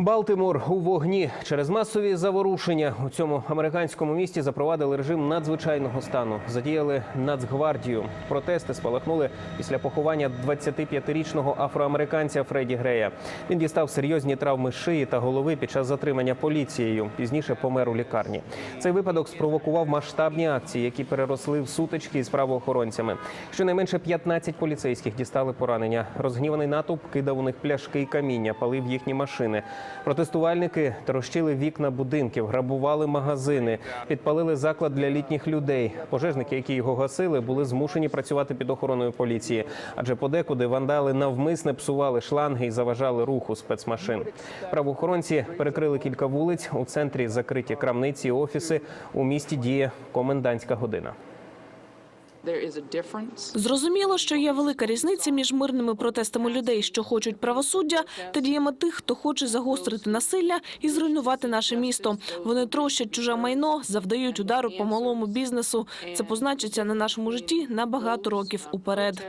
Балтимор у вогні через масові заворушення у цьому американському місті запровадили режим надзвичайного стану. Задіяли Нацгвардію. Протести спалахнули після поховання 25-річного афроамериканця Фредді Грея. Він дістав серйозні травми шиї та голови під час затримання поліцією. Пізніше помер у лікарні. Цей випадок спровокував масштабні акції, які переросли в сутички із правоохоронцями. Щонайменше 15 поліцейських дістали поранення. Розгніваний натовп кидав у них пляшки і каміння, палив їхні машини. Протестувальники трощили вікна будинків, грабували магазини, підпалили заклад для літніх людей. Пожежники, які його гасили, були змушені працювати під охороною поліції, адже подекуди вандали навмисне псували шланги і заважали руху спецмашин. Правоохоронці перекрили кілька вулиць. У центрі закриті крамниці, офіси. У місті діє комендантська година. Зрозуміло, що є велика різниця між мирними протестами людей, що хочуть правосуддя, та діями тих, хто хоче загострити насилля і зруйнувати наше місто. Вони трощать чуже майно, завдають удару по малому бізнесу. Це позначиться на нашому житті на багато років уперед.